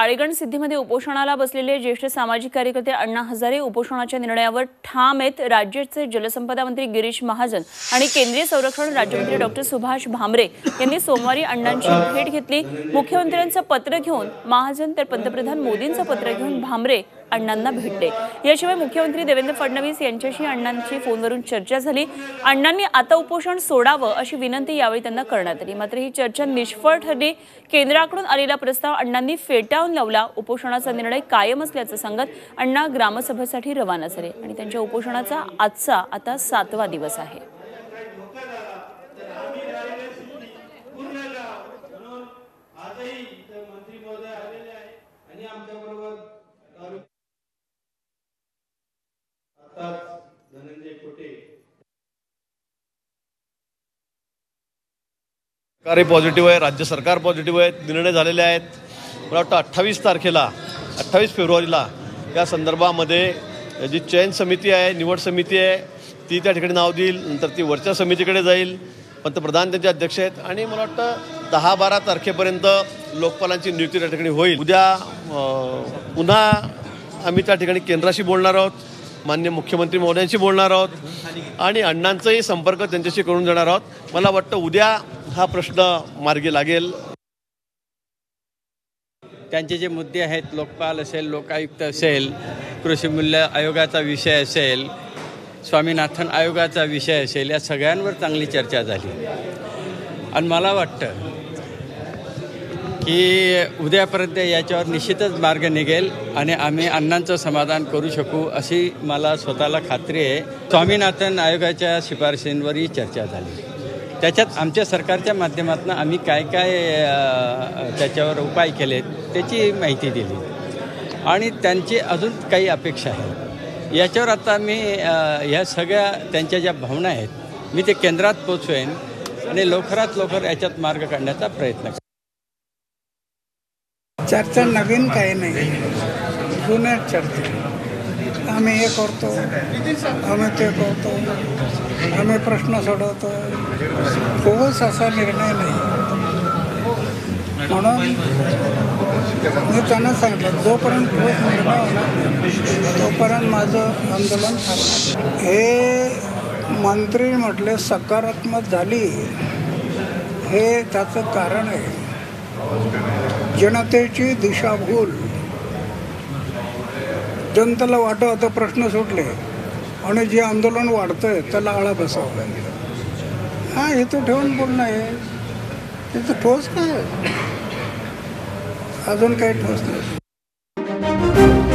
टाळेगण सिद्धीमध्ये उपोषणाला बसलेले ज्येष्ठ सामाजिक कार्यकर्ते अण्णा हजारे उपोषणाच्या निर्णयावर ठाम आहेत. राज्याचे जलसंपदा मंत्री गिरीश महाजन आणि केंद्रीय संरक्षण राज्यमंत्री डॉक्टर सुभाष भामरे यांनी सोमवारी अण्णांची भेट घेतली. मुख्यमंत्र्यांचं पत्र घेऊन महाजन तर पंतप्रधान मोदींचं पत्र घेऊन भामरे अण्णांना भेटले. याशिवाय मुख्यमंत्री देवेंद्र फडणवीस यांच्याशी अण्णांची फोनवरून चर्चा झाली. अण्णांनी आता उपोषण सोडावं अशी विनंती यावेळी त्यांना करण्यात आली. मात्र ही चर्चा निष्फळ ठरली. केंद्राकडून आलेला प्रस्ताव अण्णांनी फेटाळून लावला. उपोषणाचा निर्णय कायम असल्याचं सांगत अण्णा ग्रामसभेसाठी रवाना झाले आणि त्यांच्या उपोषणाचा आजचा आता सातवा दिवस आहे. सरकारही पॉझिटिव्ह आहे राज्य सरकार पॉझिटिव्ह आहे निर्णय झालेले आहेत. मला वाटतं अठ्ठावीस तारखेला अठ्ठावीस फेब्रुवारीला या संदर्भामध्ये जी चयन समिती आहे निवड समिती आहे ती त्या ठिकाणी नाव देईल नंतर ती वरच्या समितीकडे जाईल. पंतप्रधान त्यांचे अध्यक्ष आहेत आणि मला वाटतं दहा बारा तारखेपर्यंत लोकपालांची नियुक्ती त्या ठिकाणी होईल. उद्या पुन्हा आम्ही त्या ठिकाणी केंद्राशी बोलणार आहोत मान्य मुख्यमंत्री महोदयांशी बोलणार आहोत आणि अण्णांचाही संपर्क त्यांच्याशी करून देणार आहोत. मला वाटतं उद्या हा प्रश्न मार्गी लागेल. त्यांचे जे मुद्दे आहेत लोकपाल असेल लोकायुक्त असेल कृषी मूल्य आयोगाचा विषय असेल स्वामीनाथन आयोगाचा विषय असेल या सगळ्यांवर चांगली चर्चा झाली. आणि मला वाटतं की उद्यापर्यंत याच्यावर निश्चितच मार्ग निघेल आणि आम्ही अण्णांचं समाधान करू शकू अशी मला स्वतःला खात्री आहे. स्वामीनाथन आयोगाच्या शिफारशींवरही चर्चा झाली. त्याच्यात आमच्या सरकारच्या माध्यमातून आम्ही काय काय त्याच्यावर उपाय केलेत त्याची माहिती दिली. आणि त्यांची अजून काही अपेक्षा आहे याच्यावर आता मी ह्या सगळ्या त्यांच्या ज्या भावना आहेत मी ते केंद्रात पोचवेन आणि लवकरात लवकर याच्यात मार्ग काढण्याचा प्रयत्न करेन. चर्चा नवीन काही नाही. जुन्या चर्चा. आम्ही हे करतो आम्ही ते करतो आम्ही प्रश्न सोडवतो. खूपच असा निर्णय नाही. म्हणून मी त्यांना सांगितलं जोपर्यंत ठोस निर्णय होणार नाही, तोपर्यंत माझं आंदोलन थांबणार. हे मंत्री म्हटले सकारात्मक झाली. हे त्याचं कारण आहे. जनतेची दिशाभूल. जनतेला वाटव आता प्रश्न सुटले. आणि जे आंदोलन वाढतंय त्याला आळा बसावा. हा हे तो ठेवून बोलणं आहे. तर ठोस काय? अजून काही ठोस नाही.